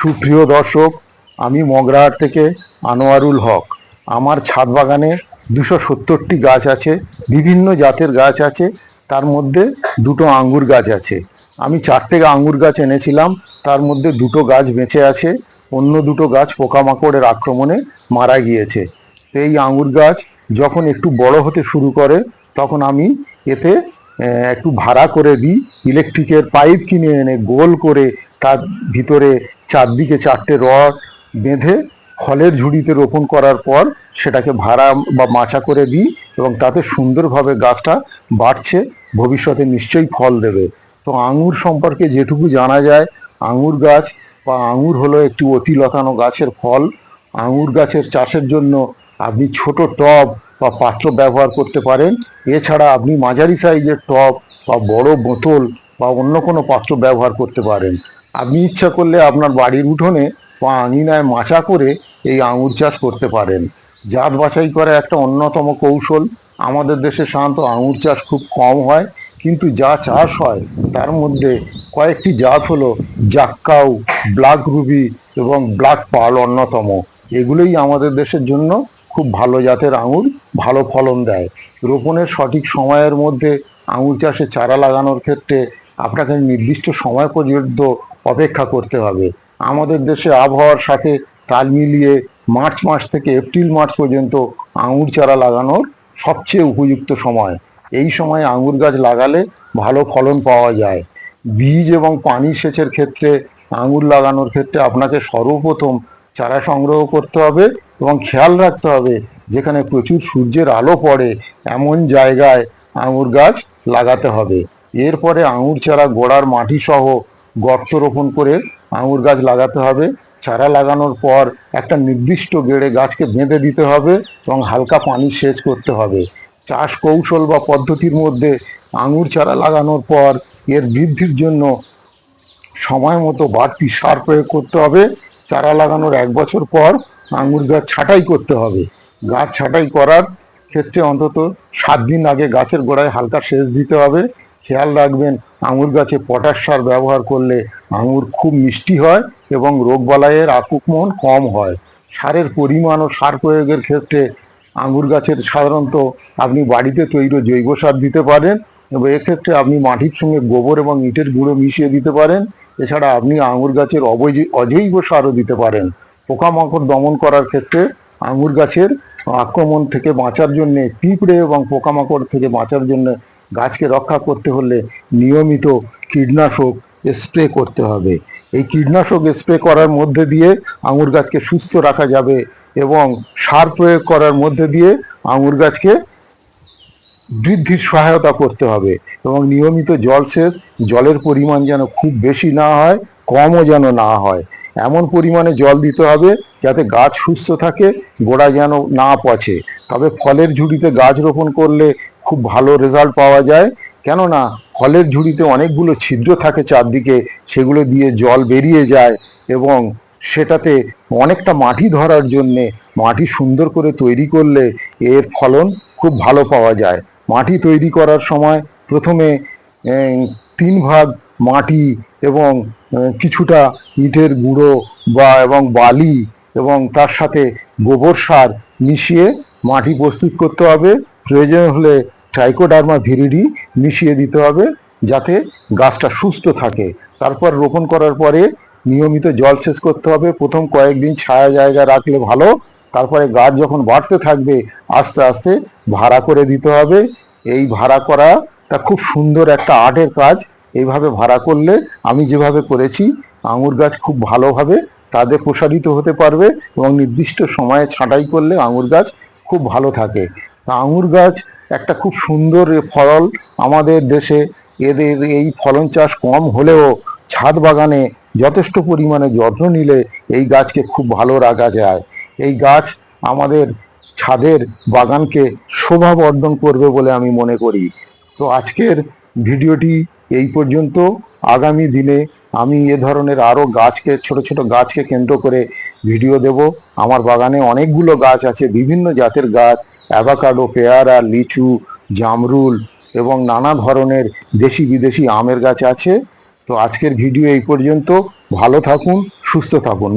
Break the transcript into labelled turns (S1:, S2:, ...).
S1: সুপ্রিয় দর্শক, আমি মগরাহাট থেকে আনোয়ারুল হক। আমার ছাদ বাগানে দুশো সত্তরটি গাছ আছে, বিভিন্ন জাতের গাছ আছে, তার মধ্যে দুটো আঙ্গুর গাছ আছে। আমি চারটে আঙ্গুর গাছ এনেছিলাম, তার মধ্যে দুটো গাছ বেঁচে আছে, অন্য দুটো গাছ পোকামাকড়ের আক্রমণে মারা গিয়েছে। এই আঙ্গুর গাছ যখন একটু বড় হতে শুরু করে, তখন আমি এতে একটু ভাড়া করে দিই ইলেকট্রিকের পাইপ কিনে এনে গোল করে তার ভিতরে চারদিকে চারটে রড বেঁধে ফলের ঝুড়িতে রোপণ করার পর সেটাকে ভাড়া বা মাচা করে দিই এবং তাতে সুন্দরভাবে গাছটা বাড়ছে, ভবিষ্যতে নিশ্চয়ই ফল দেবে। তো আঙুর সম্পর্কে যেটুকু জানা যায়, আঙুর গাছ বা আঙুর হলো একটি অতি লতানো গাছের ফল। আঙুর গাছের চাষের জন্য আপনি ছোট টব বা পাত্র ব্যবহার করতে পারেন। এছাড়া আপনি মাঝারি সাইজের টব বা বড় বোতল বা অন্য কোনো পাত্র ব্যবহার করতে পারেন। আপনি ইচ্ছা করলে আপনার বাড়ির উঠোনে বা আঙিনায় মাচা করে এই আঙুর চাষ করতে পারেন। জাত বাছাই করা একটা অন্যতম কৌশল। আমাদের দেশে সাধারণত আঙুর চাষ খুব কম হয়, কিন্তু যা চাষ হয় তার মধ্যে কয়েকটি জাত হলো জাক্কাউ, ব্ল্যাক রুবি এবং ব্ল্যাক পার্ল অন্যতম। এগুলোই আমাদের দেশের জন্য খুব ভালো জাতের আঙুর, ভালো ফলন দেয়। রোপণের সঠিক সময়ের মধ্যে আঙুর চাষে চারা লাগানোর ক্ষেত্রে আপনাকে নির্দিষ্ট সময় পর্যন্ত অপেক্ষা করতে হবে। আমাদের দেশে আবহাওয়ার সাথে তাল মিলিয়ে মার্চ মাস থেকে এপ্রিল মার্চ পর্যন্ত আঙুর চারা লাগানোর সবচেয়ে উপযুক্ত সময়। এই সময় আঙুর গাছ লাগালে ভালো ফলন পাওয়া যায়। বীজ এবং পানি সেচের ক্ষেত্রে আঙুর লাগানোর ক্ষেত্রে আপনাকে সর্বপ্রথম চারা সংগ্রহ করতে হবে এবং খেয়াল রাখতে হবে যেখানে প্রচুর সূর্যের আলো পড়ে এমন জায়গায় আঙুর গাছ লাগাতে হবে। এরপরে আঙুর চারা গোড়ার মাটি সহ গর্ত রোপণ করে আঙুর গাছ লাগাতে হবে। চারা লাগানোর পর একটা নির্দিষ্ট গেড়ে গাছকে বেঁধে দিতে হবে এবং হালকা পানি সেচ করতে হবে। চাষ কৌশল বা পদ্ধতির মধ্যে আঙুর চারা লাগানোর পর এর বৃদ্ধির জন্য সময় মতো বাড়তি সার প্রয়োগ করতে হবে। চারা লাগানোর এক বছর পর আঙুর গাছ ছাঁটাই করতে হবে। গাছ ছাঁটাই করার ক্ষেত্রে অন্তত সাত দিন আগে গাছের গোড়ায় হালকা সেচ দিতে হবে। খেয়াল রাখবেন, আঙুর গাছে পটাশ সার ব্যবহার করলে আঙুর খুব মিষ্টি হয় এবং রোগবালাইয়ের আক্রমণ কম হয়। সারের পরিমাণ ও সার প্রয়োগের ক্ষেত্রে আঙুর গাছের সাধারণত আপনি বাড়িতে তৈরি জৈব সার দিতে পারেন এবং এক্ষেত্রে আপনি মাটির সঙ্গে গোবর এবং ইটের গুঁড়ো মিশিয়ে দিতে পারেন। এছাড়া আপনি আঙুর গাছের অজৈব সারও দিতে পারেন। পোকামাকড় দমন করার ক্ষেত্রে আঙুর গাছের আক্রমণ থেকে বাঁচার জন্যে পিঁপড়ে এবং পোকামাকড় থেকে বাঁচার জন্য গাছকে রক্ষা করতে হলে নিয়মিত কীটনাশক স্প্রে করতে হবে। এই কীটনাশক স্প্রে করার মধ্যে দিয়ে আঙুর গাছকে সুস্থ রাখা যাবে এবং সার প্রয়োগ করার মধ্যে দিয়ে আঙুর গাছকে বৃদ্ধির সহায়তা করতে হবে এবং নিয়মিত জলসেচ জলের পরিমাণ যেন খুব বেশি না হয়, কমও যেন না হয়। এমন পরিমাণে জল দিতে হবে যাতে গাছ সুস্থ থাকে, গোড়া যেন না পচে। তবে ফলের ঝুড়িতে গাছ রোপণ করলে খুব ভালো রেজাল্ট পাওয়া যায়। কেননা ফলের ঝুড়িতে অনেকগুলো ছিদ্র থাকে চারদিকে, সেগুলো দিয়ে জল বেরিয়ে যায় এবং সেটাতে অনেকটা মাটি ধরার জন্যে মাটি সুন্দর করে তৈরি করলে এর ফলন খুব ভালো পাওয়া যায়। মাটি তৈরি করার সময় প্রথমে তিন ভাগ মাটি এবং কিছুটা ইটের গুঁড়ো বা, এবং বালি এবং তার সাথে গোবর সার মিশিয়ে মাটি প্রস্তুত করতে হবে। প্রয়োজন হলে ট্রাইকোডার্মা ভিরিডি মিশিয়ে দিতে হবে যাতে গাছটা সুস্থ থাকে। তারপর রোপণ করার পরে নিয়মিত জল জলসেচ করতে হবে। প্রথম কয়েকদিন ছায়া জায়গায় রাখলে ভালো। তারপরে গাছ যখন বাড়তে থাকবে, আস্তে আস্তে ভাড়া করে দিতে হবে। এই ভাড়া করাটা খুব সুন্দর একটা আর্টের কাজ। এইভাবে ভাড়া করলে আমি যেভাবে করেছি, আঙুর গাছ খুব ভালোভাবে তাদের প্রসারিত হতে পারবে এবং নির্দিষ্ট সময়ে ছাঁটাই করলে আঙুর গাছ খুব ভালো থাকে। তা আঙুর গাছ একটা খুব সুন্দর ফল আমাদের দেশে। এদের এই ফলন চাষ কম হলেও ছাদ বাগানে যথেষ্ট পরিমাণে যত্ন নিলে এই গাছকে খুব ভালো রাখা যায়। এই গাছ আমাদের ছাদের বাগানকে শোভাবর্ধন করবে বলে আমি মনে করি। তো আজকের ভিডিওটি এই পর্যন্ত। আগামী দিনে আমি এ ধরনের আরও গাছকে, ছোট ছোট গাছকে কেন্দ্র করে ভিডিও দেব। আমার বাগানে অনেকগুলো গাছ আছে, বিভিন্ন জাতের গাছ। অ্যাভাকাডো, পেয়ারা, লিচু, জামরুল এবং নানা ধরনের দেশি বিদেশি আমের গাছ আছে। তো আজকের ভিডিও এই পর্যন্ত। ভালো থাকুন, সুস্থ থাকুন।